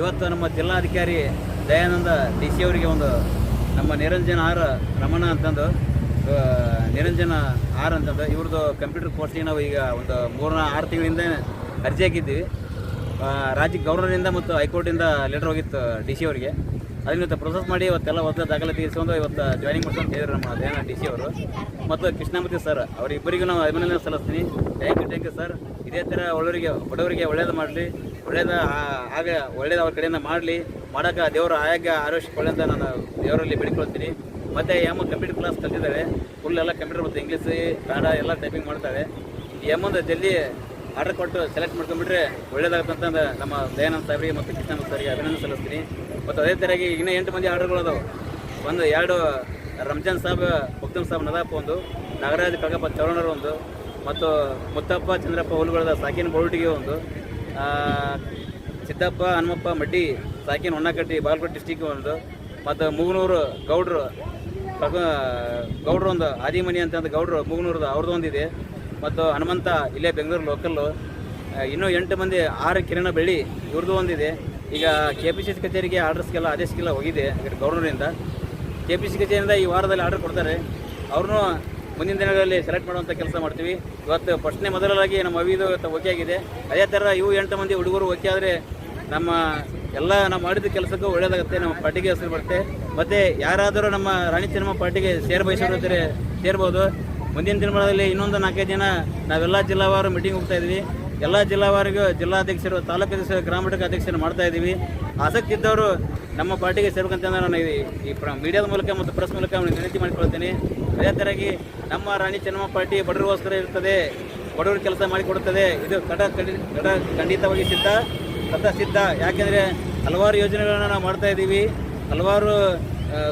ಇವತ್ತು ನಮ್ಮ ಜಿಲ್ಲಾಧಿಕಾರಿ ದಯಾನಂದ ಡಿ ಸಿ ಅವರಿಗೆ ಒಂದು ನಮ್ಮ ನಿರಂಜನ ಆರ್ ರಮಣ ಅಂತಂದು ನಿರಂಜನ ಆರ್ ಅಂತಂದು, ಇವ್ರದ್ದು ಕಂಪ್ಯೂಟರ್ ಕೋರ್ಸಿಗೆ ನಾವು ಈಗ ಒಂದು ಮೂರನೇ ಆರು ತಿಂಗಳಿಂದ ಅರ್ಜಿ ಹಾಕಿದ್ದೀವಿ. ರಾಜ್ಯ ಗೌರ್ನರಿಂದ ಮತ್ತು ಹೈಕೋರ್ಟಿಂದ ಲೆಟರ್ ಹೋಗಿತ್ತು ಡಿ ಸಿ ಅವರಿಗೆ. ಅದನ್ನ ಇವತ್ತು ಪ್ರೊಸೆಸ್ ಮಾಡಿ ಇವತ್ತೆಲ್ಲ ಹೊಸ ದಾಖಲೆ ಇಸ್ಕೊಂಡು ಇವತ್ತು ಜಾಯ್ನಿಂಗ್ ಮಾಡ್ಕೊಂಡು ಹೇಳಿದ್ರು ನಮ್ಮ ಅದೇನ ಡಿ ಸಿ ಅವರು. ಮತ್ತು ಕೃಷ್ಣಮೂರ್ತಿ ಸರ್ ಅವರಿಬ್ಬರಿಗೂ ನಾವು ಅಭಿನಂದನೆ ಸಲ್ಲಿಸ್ತೀನಿ. Thank you thank you sir ಇದೇ ಥರ ಒಳ್ಳೆಯವರಿಗೆ, ಬಡವರಿಗೆ ಒಳ್ಳೇದು ಮಾಡಲಿ. ಒಳ್ಳೇದ ಹಾಗೆ ಒಳ್ಳೇದು ಅವ್ರ ಕಡೆಯಿಂದ ಮಾಡಲಿ. ಮಾಡೋಕೆ ದೇವರ ಆಯಾಗ ಆರೋಗ್ಯ ಅಂತ ನಾನು ದೇವರಲ್ಲಿ ಬೇಡಿಕೊಳ್ತೀನಿ. ಮತ್ತು ಎಂ ಕಂಪ್ಯೂಟರ್ ಕ್ಲಾಸ್ ಕಲ್ತಿದ್ದಾಳೆ ಫುಲ್ ಎಲ್ಲ ಕಂಪ್ಯೂಟರ್ ಮತ್ತು ಇಂಗ್ಲೀಷ್ ಕನ್ನಡ ಎಲ್ಲ ಟೈಪಿಂಗ್ ಮಾಡ್ತಾಳೆ ಎಂ ಒಂದು ಜಲ್ದಿ ಆರ್ಡರ್ ಕೊಟ್ಟು ಸೆಲೆಕ್ಟ್ ಮಾಡ್ಕೊಂಡ್ಬಿಟ್ರೆ ಒಳ್ಳೇದಾಗುತ್ತಂತ ನಮ್ಮ ದಯಾನಂದ ಸಾಹೇಬ್ರಿಗೆ ಮತ್ತು ಕೃಷ್ಣ ಸರ್ಗೆ ಅಭಿನಂದನೆ ಸಲ್ಲಿಸ್ತೀನಿ. ಮತ್ತು ಅದೇ ಥರಾಗಿ ಇನ್ನೂ ಎಂಟು ಮಂದಿ ಆರ್ಡರ್ಗಳು ಅದಾವೆ. ಒಂದು ಎರಡು ರಂಜಾನ್ ಸಾಬ್ ಮುಕ್ತಮ್ ಸಾಬ್, ನದಾಪ್ ಒಂದು, ನಾಗರಾಜ್, ಕಳಗಪ್ಪ ಚೌರಣರು ಒಂದು, ಮತ್ತು ಮುತ್ತಪ್ಪ, ಚಂದ್ರಪ್ಪ, ಹುಲ್ಗಳದ, ಸಾಕಿನ ಬೋಲ್ಟಿಗೆ ಒಂದು ಸಿದ್ದಪ್ಪ, ಹನುಮಪ್ಪ, ಮಡ್ಡಿ, ಸಾಕಿನ ಹೊನ್ನಕಟ್ಟಿ, ಬಾಗಲಕೋಟೆ ಡಿಸ್ಟಿಕ್ ಒಂದು, ಮತ್ತು ಮೂಗನೂರು ಗೌಡ್ರು ಗೌಡ್ರು ಒಂದು, ಆದಿಮನಿ ಅಂತಂದು ಗೌಡ್ರು, ಮೂಗನೂರದ ಅವ್ರದ್ದು ಒಂದಿದೆ. ಮತ್ತು ಹನುಮಂತ ಇಲ್ಲೇ ಬೆಂಗಳೂರು ಲೋಕಲ್ಲು ಇನ್ನೂ ಎಂಟು ಮಂದಿ ಆರು ಕಿರಣ ಬೆಳ್ಳಿ ಇವ್ರದ್ದು ಒಂದಿದೆ. ಈಗ ಕೆ ಪಿ ಸಿ ಸಿ ಕಚೇರಿಗೆ ಆರ್ಡರ್ಸ್ಗೆಲ್ಲ ಆದೇಶಕ್ಕೆಲ್ಲ ಹೋಗಿದೆ ಗೌರ್ನರಿಂದ. ಕೆ ಪಿ ಸಿ ಕಚೇರಿಯಿಂದ ಈ ವಾರದಲ್ಲಿ ಆರ್ಡರ್ ಕೊಡ್ತಾರೆ. ಅವ್ರನ್ನೂ ಮುಂದಿನ ದಿನಗಳಲ್ಲಿ ಸೆಲೆಕ್ಟ್ ಮಾಡುವಂಥ ಕೆಲಸ ಮಾಡ್ತೀವಿ. ಇವತ್ತು ಫಸ್ಟ್ನೇ ಮೊದಲಾಗಿ ನಮ್ಮ ಅವಿದು ಇವತ್ತು ಓಕೆ ಆಗಿದೆ. ಅದೇ ಥರ ಇವು ಎಂಟು ಮಂದಿ ಹುಡುಗರು ಓಕೆ ಆದರೆ ನಮ್ಮ ಎಲ್ಲ ನಾವು ಮಾಡಿದ ಕೆಲಸಕ್ಕೂ ಒಳ್ಳೆಯದಾಗುತ್ತೆ ನಮ್ಮ ಪಾರ್ಟಿಗೆ ಹೆಸರು ಬರುತ್ತೆ. ಮತ್ತು ಯಾರಾದರೂ ನಮ್ಮ ರಾಣಿ ಸಿನಿಮಾ ಪಾರ್ಟಿಗೆ ಸೇರ್ಬಯಸಿದ್ರೆ ಸೇರ್ಬೋದು. ಮುಂದಿನ ದಿನಗಳಲ್ಲಿ ಇನ್ನೊಂದು ನಾಲ್ಕೈದು ಜನ ನಾವೆಲ್ಲ ಜಿಲ್ಲಾವಾರು ಮೀಟಿಂಗ್ ಹೋಗ್ತಾ ಇದ್ವಿ ಎಲ್ಲ ಜಿಲ್ಲಾವಾರಿಗೂ ಜಿಲ್ಲಾಧ್ಯಕ್ಷರು, ತಾಲೂಕು ಅಧ್ಯಕ್ಷರು, ಗ್ರಾಮ ಘಟಕ ಅಧ್ಯಕ್ಷರು ಮಾಡ್ತಾ ಇದ್ದೀವಿ. ಆಸಕ್ತಿ ಇದ್ದವರು ನಮ್ಮ ಪಾರ್ಟಿಗೆ ಸೇರ್ಬೇಕಂತ ನಾನು ಈ ಮೀಡಿಯಾದ ಮೂಲಕ ಮತ್ತು ಪ್ರೆಸ್ ಮೂಲಕ ವಿನಂತಿ ಮಾಡಿಕೊಳ್ತೀನಿ. ಅದೇ ಥರಾಗಿ ನಮ್ಮ ರಾಣಿ ಚೆನ್ನಮ್ಮ ಪಾರ್ಟಿ ಬಡವರಿಗೋಸ್ಕರ ಇರ್ತದೆ. ಬಡವರು ಕೆಲಸ ಮಾಡಿಕೊಡುತ್ತದೆ. ಇದು ಕಡ, ಕಡಿ, ಖಂಡಿತವಾಗಿ ಸಿದ್ಧ ಸತ ಸಿದ್ಧ. ಯಾಕೆಂದರೆ ಹಲವಾರು ಯೋಜನೆಗಳನ್ನು ನಾವು ಮಾಡ್ತಾ ಇದ್ದೀವಿ. ಹಲವಾರು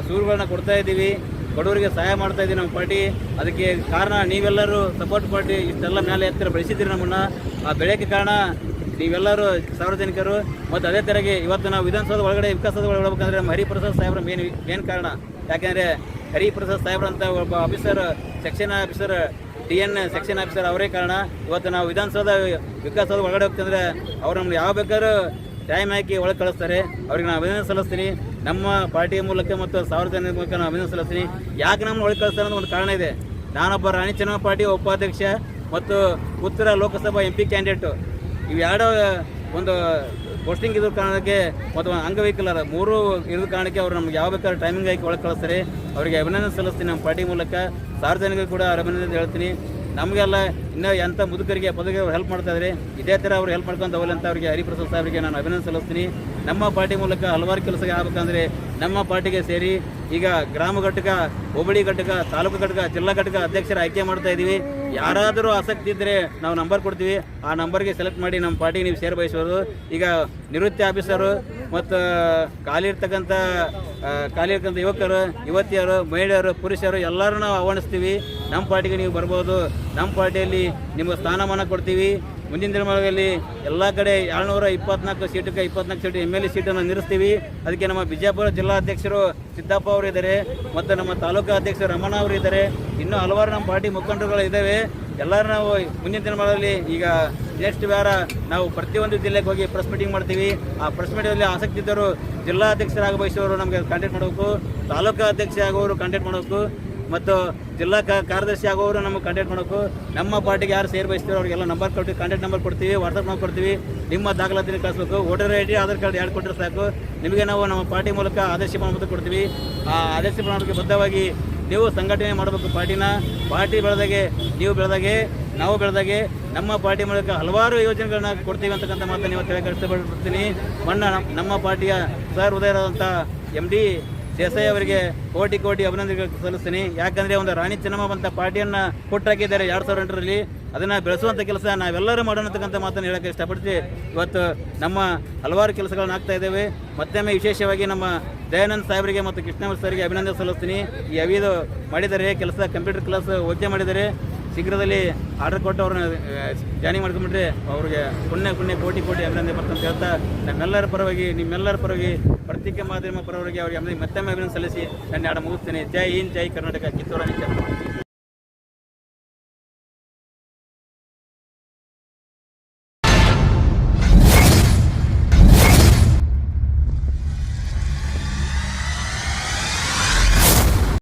ಸೂರುಗಳನ್ನ ಕೊಡ್ತಾ ಇದ್ದೀವಿ. ಬಡವರಿಗೆ ಸಹಾಯ ಮಾಡ್ತಾ ಇದ್ದೀವಿ ನಮ್ಮ ಪಾರ್ಟಿ. ಅದಕ್ಕೆ ಕಾರಣ ನೀವೆಲ್ಲರೂ ಸಪೋರ್ಟ್ ಪಾರ್ಟಿ ಇಷ್ಟೆಲ್ಲ ಮೇಲೆ ಎತ್ತರ ಬೆಳೆಸಿದ್ದೀರಿ ನಮ್ಮನ್ನು. ಆ ಬೆಳೆಯೋಕ್ಕೆ ಕಾರಣ ನೀವೆಲ್ಲರೂ ಸಾರ್ವಜನಿಕರು. ಮತ್ತು ಅದೇ ಥರಗೆ ಇವತ್ತು ನಾವು ವಿಧಾನಸೌಧ ಒಳಗಡೆ ವಿಕಾಸದ ಒಳಗಡೆ ಹೋಗ್ಬೇಕಂದ್ರೆ ನಮ್ಮ ಹರಿಪ್ರಸಾದ್ ಸಾಹೇಬ್ರ ಮೇನ್ ಮೇನ್ ಕಾರಣ. ಯಾಕೆಂದರೆ ಹರಿಪ್ರಸಾದ್ ಸಾಹೇಬ್ರ ಅಂತ ಒಬ್ಬ officer section officer D N section officer ಅವರೇ ಕಾರಣ. ಇವತ್ತು ನಾವು ವಿಧಾನಸೌಧ ವಿಕಾಸದ ಒಳಗಡೆ ಹೋಗ್ತಂದ್ರೆ ಅವ್ರು ನಮ್ಗೆ ಯಾವ ಬೇಕಾದ್ರೂ ಟೈಮ್ ಹಾಕಿ ಒಳಗೆ ಕಳಿಸ್ತಾರೆ. ಅವ್ರಿಗೆ ನಾನು ಅಭಿನಂದನೆ ಸಲ್ಲಿಸ್ತೀನಿ. ನಮ್ಮ ಪಾರ್ಟಿಯ ಮೂಲಕ ಮತ್ತು ಸಾರ್ವಜನಿಕ ಮೂಲಕ ನಾನು ಅಭಿನಂದನೆ ಸಲ್ಲಿಸ್ತೀನಿ. ಯಾಕೆ ನಮ್ಮನ್ನು ಒಳಗೆ ಕಳಿಸ್ತಾರೆ ಅನ್ನೋ ಒಂದು ಕಾರಣ ಇದೆ. ನಾನೊಬ್ಬ ರಾಣಿ ಚೆನ್ನಮ್ಮ ಪಾರ್ಟಿ ಉಪಾಧ್ಯಕ್ಷ ಮತ್ತು ಉತ್ತರ ಲೋಕಸಭಾ ಎಂ ಪಿ ಕ್ಯಾಂಡಿಡೇಟು ಇವೆರಡು ಒಂದು ಪೋಸ್ಟಿಂಗ್ ಇದ್ರ ಕಾರಣಕ್ಕೆ ಮತ್ತು ಅಂಗವೈಕಲರ ಮೂರು ಇರೋದ ಕಾರಣಕ್ಕೆ ಅವರು ನಮ್ಗೆ ಯಾವ ಬೇಕಾದ್ರೂ ಟೈಮಿಂಗ್ ಹಾಕಿ ಒಳಗೆ ಕಳಿಸ್ತಾರೆ. ಅವರಿಗೆ ಅಭಿನಂದನೆ ಸಲ್ಲಿಸ್ತೀನಿ ನಮ್ಮ ಪಾರ್ಟಿ ಮೂಲಕ. ಸಾರ್ವಜನಿಕರು ಕೂಡ ಅಭಿನಂದನೆ ಹೇಳ್ತೀನಿ. ನಮಗೆಲ್ಲ ಇನ್ನೂ ಎಂಥ ಮುದುಕರಿಗೆ ಪದವಿಗೆ ಹೆಲ್ಪ್ ಮಾಡ್ತಾ ಇದ್ರೆ, ಇದೇ ಥರ ಅವ್ರು ಹೆಲ್ಪ್ ಮಾಡ್ಕೊಂಡು ಹೋಗಲಿ ಅಂತ ಅವರಿಗೆ ಹರಿಪ್ರಸಾದ್ ಸಾಹೇಬರಿಗೆ ನಾನು ಅಭಿನಂದನೆ ಸಲ್ಲಿಸ್ತೀನಿ. ನಮ್ಮ ಪಾರ್ಟಿ ಮೂಲಕ ಹಲವಾರು ಕೆಲಸ ಆಗಬೇಕಂದ್ರೆ ನಮ್ಮ ಪಾರ್ಟಿಗೆ ಸೇರಿ ಈಗ ಗ್ರಾಮ ಘಟಕ, ಹೋಬಳಿ ಘಟಕ, ತಾಲೂಕು ಘಟಕ, ಜಿಲ್ಲಾ ಘಟಕ ಅಧ್ಯಕ್ಷರ ಆಯ್ಕೆ ಮಾಡ್ತಾ ಇದ್ದೀವಿ ಯಾರಾದರೂ ಆಸಕ್ತಿ ಇದ್ದರೆ ನಾವು ನಂಬರ್ ಕೊಡ್ತೀವಿ. ಆ ನಂಬರ್ಗೆ ಸೆಲೆಕ್ಟ್ ಮಾಡಿ ನಮ್ಮ ಪಾರ್ಟಿಗೆ ನೀವು ಸೇರ್ ಬಯಸೋದು ಈಗ ನಿವೃತ್ತಿ ಆಫೀಸರು ಮತ್ತು ಖಾಲಿ ಇರ್ತಕ್ಕಂಥ ಯುವಕರು, ಯುವತಿಯರು, ಮಹಿಳೆಯರು, ಪುರುಷರು ಎಲ್ಲರೂ ನಾವು ಆಹ್ವಾನಿಸ್ತೀವಿ. ನಮ್ಮ ಪಾರ್ಟಿಗೆ ನೀವು ಬರ್ಬೋದು. ನಮ್ಮ ಪಾರ್ಟಿಯಲ್ಲಿ ನಿಮಗೆ ಸ್ಥಾನಮಾನ ಕೊಡ್ತೀವಿ. ಮುಂದಿನ ದಿನಮಾನದಲ್ಲಿ ಎಲ್ಲ ಕಡೆ ಏಳ್ನೂರ ಇಪ್ಪತ್ನಾಲ್ಕು ಸೀಟಿಗೆ ಇಪ್ಪತ್ನಾಲ್ಕು ಸೀಟು ಎಂ ಎಲ್ ಎ ಸೀಟನ್ನು ನಿಲ್ಲಿಸ್ತೀವಿ. ಅದಕ್ಕೆ ನಮ್ಮ ಬಿಜಾಪುರ ಜಿಲ್ಲಾಧ್ಯಕ್ಷರು ಸಿದ್ದಪ್ಪ ಅವರು ಇದ್ದಾರೆ ಮತ್ತು ನಮ್ಮ ತಾಲೂಕು ಅಧ್ಯಕ್ಷರು ರಮಣ ಅವರು ಇದ್ದಾರೆ. ಇನ್ನೂ ಹಲವಾರು ನಮ್ಮ ಪಾರ್ಟಿ ಮುಖಂಡರುಗಳು ಇದ್ದಾವೆ. ಎಲ್ಲರೂ ನಾವು ಮುಂದಿನ ದಿನಮಾನದಲ್ಲಿ ಈಗ ನೆಕ್ಸ್ಟ್ ವಾರ ನಾವು ಪ್ರತಿಯೊಂದು ಜಿಲ್ಲೆಗೆ ಹೋಗಿ ಪ್ರೆಸ್ ಮೀಟಿಂಗ್ ಮಾಡ್ತೀವಿ. ಆ ಪ್ರೆಸ್ ಮೀಟಿಂಗಲ್ಲಿ ಆಸಕ್ತಿ ಇದ್ದವರು ಜಿಲ್ಲಾಧ್ಯಕ್ಷರಾಗ ಬಯಸುವವರು ನಮಗೆ ಕಾಂಟ್ಯಾಕ್ಟ್ ಮಾಡಬೇಕು. ತಾಲೂಕು ಅಧ್ಯಕ್ಷ ಆಗೋರು ಕಾಂಟ್ಯಾಕ್ಟ್ ಮಾಡಬೇಕು. ಮತ್ತು ಜಿಲ್ಲಾ ಕಾರ್ಯದರ್ಶಿ ಆಗೋರು ನಮಗೆ ಕಾಂಟ್ಯಾಕ್ಟ್ ಮಾಡಬೇಕು. ನಮ್ಮ ಪಾರ್ಟಿಗೆ ಯಾರು ಸೇರ್ ಬಯಸ್ತೀರೋ ಅವ್ರಿಗೆಲ್ಲ ನಂಬರ್ ಕೊಡ್ತೀವಿ ಕಾಂಟ್ಯಾಕ್ಟ್ ನಂಬರ್ ಕೊಡ್ತೀವಿ ವಾಟ್ಸಪ್ ನಂಬರ್ ಕೊಡ್ತೀವಿ. ನಿಮ್ಮ ದಾಖಲಾತಿನ ಕಳಿಸ್ಬೇಕು. Voter I D Aadhaar card ಎರಡು ಕೊಟ್ಟರೆ ಸಾಕು. ನಿಮಗೆ ನಾವು ನಮ್ಮ ಪಾರ್ಟಿ ಮೂಲಕ ಆದರ್ಶ ಪ್ರಮಾಣಪತ್ರ ಕೊಡ್ತೀವಿ. ಆ ಆದೇಶ ಪ್ರಮಾಣಕ್ಕೆ ಬದ್ಧವಾಗಿ ನೀವು ಸಂಘಟನೆ ಮಾಡಬೇಕು ಪಾರ್ಟಿನ. ಪಾರ್ಟಿ ಬೆಳೆದಾಗೆ ನೀವು ಬೆಳೆದಾಗೆ, ನಾವು ಬೆಳೆದಾಗೆ ನಮ್ಮ ಪಾರ್ಟಿ ಮೂಲಕ ಹಲವಾರು ಯೋಜನೆಗಳನ್ನ ಕೊಡ್ತೀವಿ ಅಂತಕ್ಕಂಥ ಮಾತನ್ನು ಇಷ್ಟಪಡ್ತೀನಿ ಮಣ್ಣ ನಮ್ಮ ಪಾರ್ಟಿಯ ಸರ್ ಉದಯರಾದಂಥ ಎಂ ಡಿ ದೇಸಾಯಿ ಅವರಿಗೆ ಕೋಟಿ ಕೋಟಿ ಅಭಿನಂದನೆಗಳು ಸಲ್ಲಿಸ್ತೀನಿ. ಯಾಕಂದರೆ ಒಂದು ರಾಣಿ ಚೆನ್ನಮ್ಮ ಅಂತ ಪಾರ್ಟಿಯನ್ನು ಕೊಟ್ಟಾಕಿದ್ದಾರೆ ಎರಡು ಸಾವಿರ ಎಂಟರಲ್ಲಿ. ಅದನ್ನು ಬೆಳೆಸುವಂಥ ಕೆಲಸ ನಾವೆಲ್ಲರೂ ಮಾಡೋಣ ಅಂತಕ್ಕಂಥ ಮಾತನ್ನು ಹೇಳಕ್ಕೆ ಇಷ್ಟಪಡ್ತೀವಿ. ಇವತ್ತು ನಮ್ಮ ಹಲವಾರು ಕೆಲಸಗಳನ್ನ ಆಗ್ತಾ ಇದ್ದೇವೆ ಮತ್ತೊಮ್ಮೆ ವಿಶೇಷವಾಗಿ ನಮ್ಮ ದಯಾನಂದ್ ಸಾಹೇಬರಿಗೆ ಮತ್ತು ಕೃಷ್ಣಮೂರ್ತಿ ಸರ್ಗೆ ಅಭಿನಂದನೆ ಸಲ್ಲಿಸ್ತೀನಿ. ಈ ಅವಿದು ಮಾಡಿದ್ದಾರೆ ಕೆಲಸ ಕಂಪ್ಯೂಟರ್ ಕ್ಲಾಸ್ ಓಕೆ ಮಾಡಿದ್ದಾರೆ ಶೀಘ್ರದಲ್ಲಿ ಆರ್ಡರ್ ಕೊಟ್ಟು ಅವ್ರನ್ನ ಜಾಯಿನ್ ಮಾಡ್ಕೊಂಡ್ಬಿಟ್ರೆ ಅವ್ರಿಗೆ ಪುಣ್ಯ ಪುಣ್ಯ ಕೋಟಿ ಕೋಟಿ ಅಭಿನಂದನೆ ಬರ್ತಂತ ಹೇಳ್ತಾ ನಮ್ಮೆಲ್ಲರ ಪರವಾಗಿ ನಿಮ್ಮೆಲ್ಲರ ಪರವಾಗಿ ಪತ್ರಿಕೆ ಮಾಧ್ಯಮ ಪರವಾಗಿ ಅವರಿಗೆ ಮತ್ತೊಮ್ಮೆ ಅಭಿನಂದನೆ ಸಲ್ಲಿಸಿ. ನನ್ನ ಮುಗಿಸ್ತೇನೆ. ಜೈ ಹಿಂದ್ ಜೈ ಕರ್ನಾಟಕ. ಕಿತ್ತೂರ